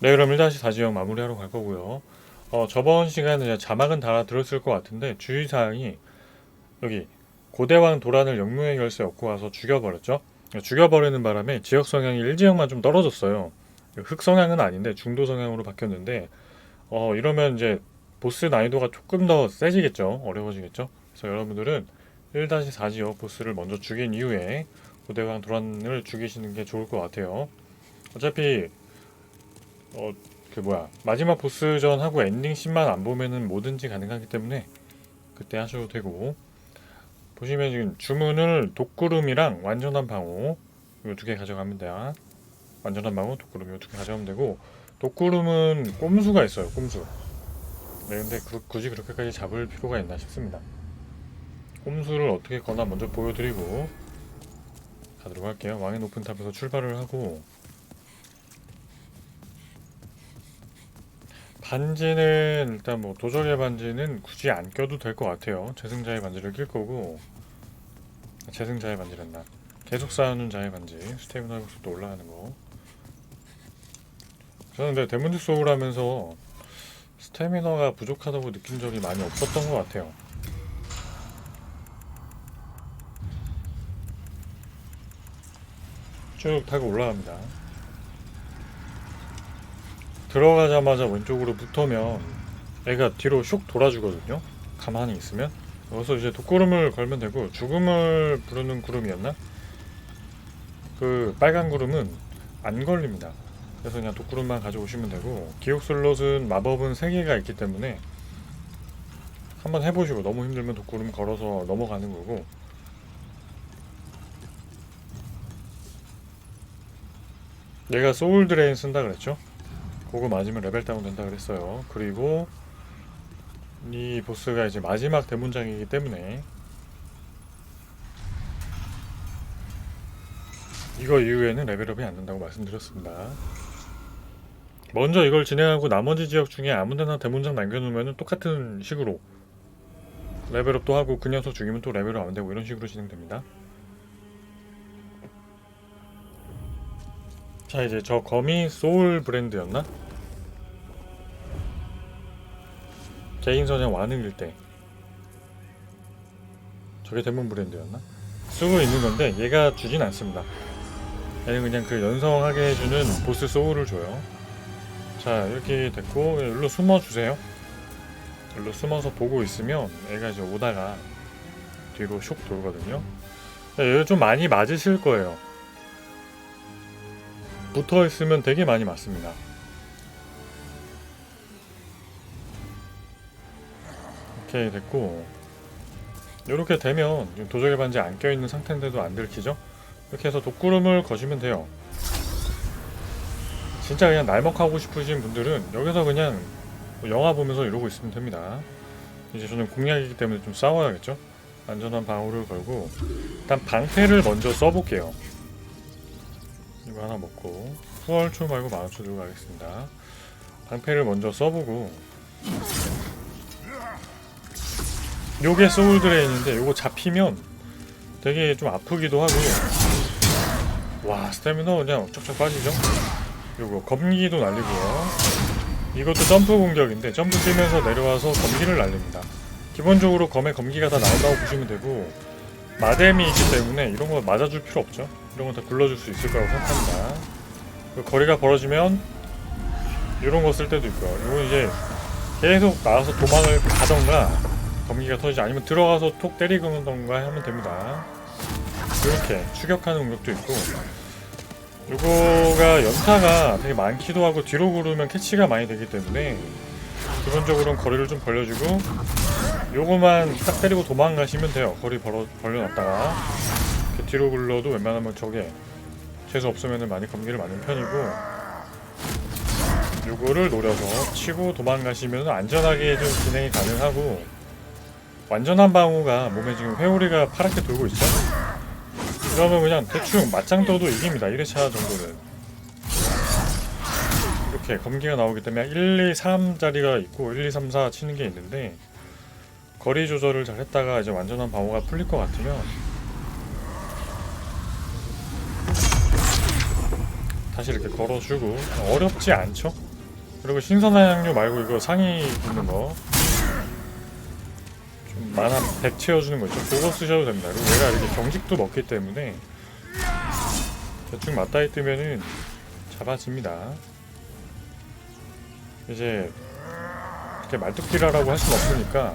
네 그럼 1-4지역 마무리하러 갈 거고요. 어, 저번 시간에 자막은 달아 들었을 것 같은데 주의사항이 여기 고대왕 도란을 영무의 열쇠 얻고 와서 죽여버렸죠. 죽여버리는 바람에 지역 성향이 1지역만 좀 떨어졌어요. 흑 성향은 아닌데 중도 성향으로 바뀌었는데 어, 이러면 이제 보스 난이도가 조금 더 세지겠죠. 어려워지겠죠. 그래서 여러분들은 1-4지역 보스를 먼저 죽인 이후에 고대왕 도란을 죽이시는 게 좋을 것 같아요. 어차피 어, 그 뭐야 마지막 보스전 하고 엔딩 씬만 안 보면은 뭐든지 가능하기 때문에 그때 하셔도 되고 보시면 지금 주문을 독구름이랑 완전한 방어 이거 두개 가져가면 돼요. 완전한 방어 독구름 이거 두개 가져가면 되고 독구름은 꼼수가 있어요. 꼼수. 네, 근데 그- 굳이 그렇게까지 잡을 필요가 있나 싶습니다. 꼼수를 어떻게 거나 먼저 보여드리고 가도록 할게요. 왕의 높은 탑에서 출발을 하고 반지는 일단 뭐 도적의 반지는 굳이 안 껴도 될 것 같아요. 재승자의 반지를 낄 거고 재승자의 반지란다. 계속 쌓아놓은 자의 반지 스태미나 회복속도 올라가는 거. 저는 근데 데몬즈 소울 하면서 스태미너가 부족하다고 느낀 적이 많이 없었던 것 같아요. 쭉 타고 올라갑니다. 들어가자마자 왼쪽으로 붙으면 애가 뒤로 슉 돌아주거든요. 가만히 있으면. 여기서 이제 독구름을 걸면 되고 죽음을 부르는 구름이었나? 그 빨간 구름은 안 걸립니다. 그래서 그냥 독구름만 가져오시면 되고 기억 슬롯은 마법은 3개가 있기 때문에 한번 해보시고 너무 힘들면 독구름 걸어서 넘어가는 거고 얘가 소울 드레인 쓴다 그랬죠? 그거 맞으면 레벨 다운 된다 그랬어요. 그리고 이 보스가 이제 마지막 대문장이기 때문에 이거 이후에는 레벨업이 안 된다고 말씀드렸습니다. 먼저 이걸 진행하고 나머지 지역 중에 아무데나 대문장 남겨놓으면 똑같은 식으로 레벨업도 하고 그 녀석 죽이면 또 레벨업 안 되고 이런 식으로 진행됩니다. 자 이제 저 검이 소울 브랜드였나? 개인 선양 완응일 때 저게 대문 브랜드였나? 쓰고 있는 건데 얘가 주진 않습니다. 얘는 그냥 그 연성하게 해주는 보스 소울을 줘요. 자 이렇게 됐고 일로 숨어 주세요. 일로 숨어서 보고 있으면 얘가 이제 오다가 뒤로 슉 돌거든요. 얘를 좀 많이 맞으실 거예요. 붙어 있으면 되게 많이 맞습니다. 오케이 됐고 이렇게 되면 도적의 반지 안 껴있는 상태인데도 안 들키죠? 이렇게 해서 독구름을 거시면 돼요. 진짜 그냥 날먹하고 싶으신 분들은 여기서 그냥 뭐 영화 보면서 이러고 있으면 됩니다. 이제 저는 공략이기 때문에 좀 싸워야겠죠? 안전한 방어를 걸고 일단 방패를 먼저 써볼게요. 이거 하나 먹고 후월초 말고 만원초 들고 가겠습니다. 방패를 먼저 써보고. 요게 소울 드레인인데 요거 잡히면 되게 좀 아프기도 하고. 와 스태미너 그냥 쫙쫙 빠지죠? 요거 검기도 날리고요. 이것도 점프 공격인데 점프 뛰면서 내려와서 검기를 날립니다. 기본적으로 검에 검기가 다 나온다고 보시면 되고 마뎀이 있기 때문에 이런 거 맞아줄 필요 없죠. 이런 거다 굴러줄 수 있을 거라고 생각합니다. 그 거리가 벌어지면 이런 거 쓸 때도 있고요. 이건 이제 계속 나와서 도망을 가던가 검기가 터지지 아니면 들어가서 톡 때리던가 하면 됩니다. 이렇게 추격하는 공격도 있고. 요거가 연타가 되게 많기도 하고 뒤로 구르면 캐치가 많이 되기 때문에 기본적으로는 거리를 좀 벌려주고 요거만 딱 때리고 도망가시면 돼요. 거리 벌어, 벌려놨다가. 뒤로 굴러도 웬만하면 저게 재수 없으면 많이 검기를 맞는 편이고 요거를 노려서 치고 도망가시면 안전하게 좀 진행이 가능하고 완전한 방어가 몸에 지금 회오리가 파랗게 돌고 있죠 그러면 그냥 대충 맞짱 떠도 이깁니다. 1회차 정도는 이렇게 검기가 나오기 때문에 1, 2, 3 자리가 있고 1, 2, 3, 4 치는 게 있는데 거리 조절을 잘 했다가 이제 완전한 방어가 풀릴 것 같으면 다시 이렇게 걸어주고 어렵지 않죠 그리고 신선한 양료 말고 이거 상위 있는 거. 좀 만화 100 채워주는 거 있죠. 그거 쓰셔도 됩니다. 그리고 얘가 이렇게 경직도 먹기 때문에 대충 맞다이 뜨면은 잡아집니다. 이제 이렇게 말뚝질하라고 할 수는 없으니까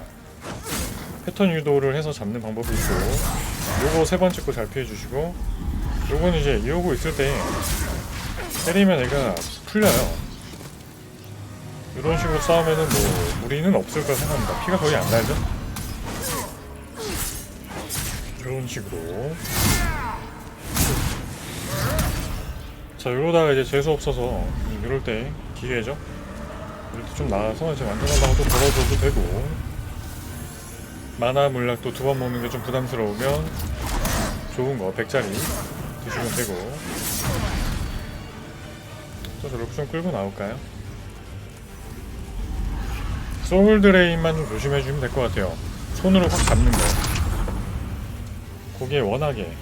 패턴 유도를 해서 잡는 방법이 있고 요거 세 번째 거잘 피해주시고 요건 이제 이러고 있을 때 때리면 얘가 풀려요. 이런 식으로 싸우면은 뭐 무리는 없을 거라 생각합니다. 피가 거의 안 날죠? 이런 식으로. 자 이러다가 이제 재수 없어서 이럴 때 기회죠 때좀 나와서 이제 완전하다고 또 걸어줘도 되고. 만화 물약도 두 번 먹는 게 좀 부담스러우면 좋은 거 100짜리 드시면 되고. 또 저렇게 좀 끌고 나올까요? 소울 드레인만 좀 조심해 주면 될 것 같아요. 손으로 확 잡는 거. 거기에 워낙에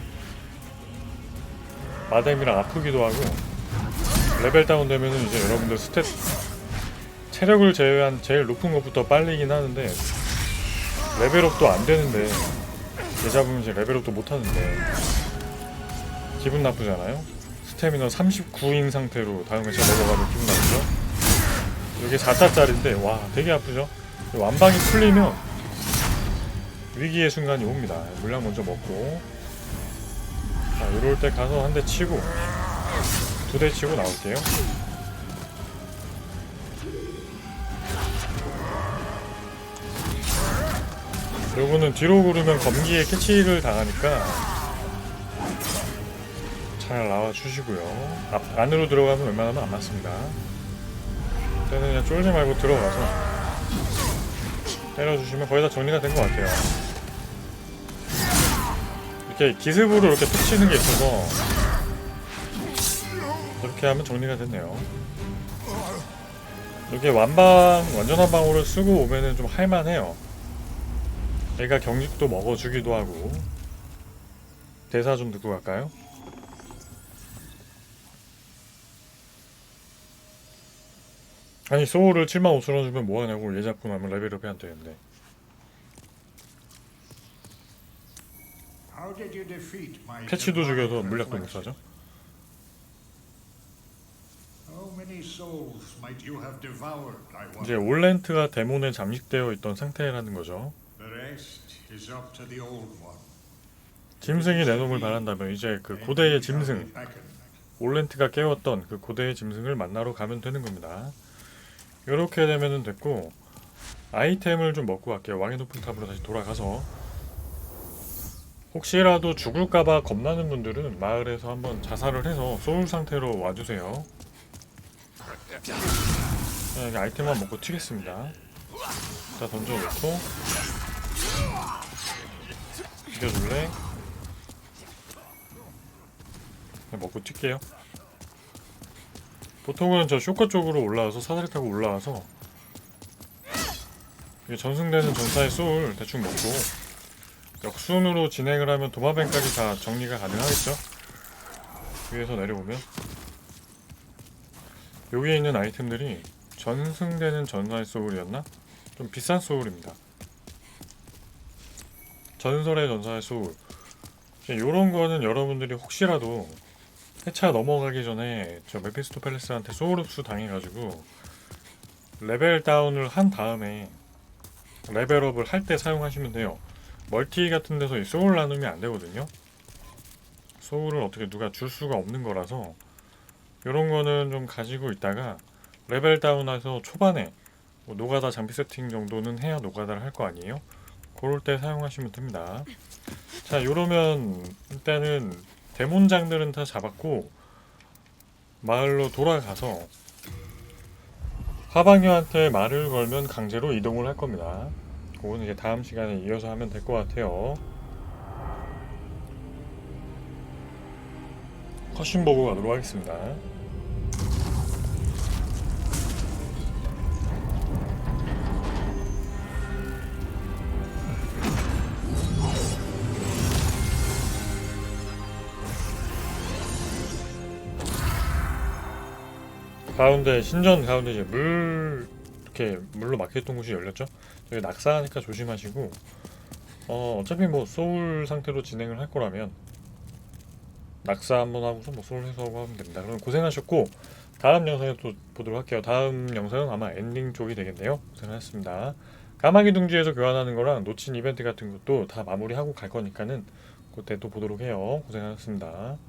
마뎀이랑 아프기도 하고 레벨 다운 되면은 이제 여러분들 스탯 체력을 제외한 제일 높은 것부터 빨리긴 하는데 레벨업도 안 되는데 얘 잡으면 이제 레벨업도 못 하는데 기분 나쁘잖아요. 스태미너 39인 상태로 다음 회차 넘어가면 기분 나쁘죠. 이게 4타짜리인데 와 되게 아프죠. 완방이 풀리면 위기의 순간이 옵니다. 물량 먼저 먹고 자 이럴 때 가서 한 대 치고 두 대 치고 나올게요. 요거는 뒤로 구르면 검기에 캐치를 당하니까 잘 나와 주시고요. 앞, 안으로 들어가면 웬만하면 안 맞습니다. 때는 그냥 쫄지 말고 들어가서 때려주시면 거의 다 정리가 된 것 같아요. 이렇게 기습으로 이렇게 툭 치는 게 있어서 이렇게 하면 정리가 됐네요. 이렇게 완방, 완전 한 방울을 쓰고 오면은 좀 할만해요. 얘가 경직도 먹어주기도 하고 대사 좀 듣고 갈까요? 아니 소울을 75,000원 주면 뭐하냐고 얘 잡고 나면 레벨업이 안 되는데 패치도 죽여도 물약도 못? 사죠 이제? 올렌트가 데몬에 잠식되어 있던 상태라는 거죠 The rest is up to the old one. 짐승이 내놈을 바란다면 이제 그 고대의 짐승. 올렌트가 깨웠던 그 고대의 짐승을 만나러 가면 되는 겁니다. 이렇게 되면은 됐고 아이템을 좀 먹고 갈게요. 왕의 높은 탑으로 다시 돌아가서 혹시라도 죽을까봐 겁나는 분들은 마을에서 한번 자살을 해서 소울 상태로 와주세요. 아이템만 먹고 튀겠습니다. 자 던져놓고 그냥 먹고 튈게요. 보통은 저 쇼커 쪽으로 올라와서 사다리 타고 올라와서 전승되는 전사의 소울 대충 먹고 역순으로 진행을 하면 도마뱀까지 다 정리가 가능하겠죠? 위에서 내려오면 여기에 있는 아이템들이 전승되는 전사의 소울이었나? 좀 비싼 소울입니다. 전설의 전사의 소울 이런 거는 여러분들이 혹시라도 회차 넘어가기 전에 저 메피스토 팰리스한테 소울 흡수 당해가지고 레벨 다운을 한 다음에 레벨업을 할 때 사용하시면 돼요. 멀티 같은 데서 이 소울 나눔이 안 되거든요. 소울을 어떻게 누가 줄 수가 없는 거라서 이런 거는 좀 가지고 있다가 레벨 다운해서 초반에 뭐 노가다 장비 세팅 정도는 해야 노가다를 할 거 아니에요? 그럴 때 사용하시면 됩니다. 자, 이러면 일단은 데몬장들은 다 잡았고 마을로 돌아가서 화방녀한테 말을 걸면 강제로 이동을 할 겁니다. 그건 이제 다음 시간에 이어서 하면 될 것 같아요. 컷신 보고 가도록 하겠습니다. 가운데 신전 가운데 이제 물 이렇게 물로 막혀있던 곳이 열렸죠. 저기 낙사하니까 조심하시고 어 어차피 뭐 소울 상태로 진행을 할 거라면 낙사 한번 하고서 뭐 소울 해소하고 하면 됩니다. 그럼 고생하셨고 다음 영상에 또 보도록 할게요. 다음 영상은 아마 엔딩 쪽이 되겠네요. 고생하셨습니다. 까마귀 둥지에서 교환하는 거랑 놓친 이벤트 같은 것도 다 마무리하고 갈 거니까는 그때 또 보도록 해요. 고생하셨습니다.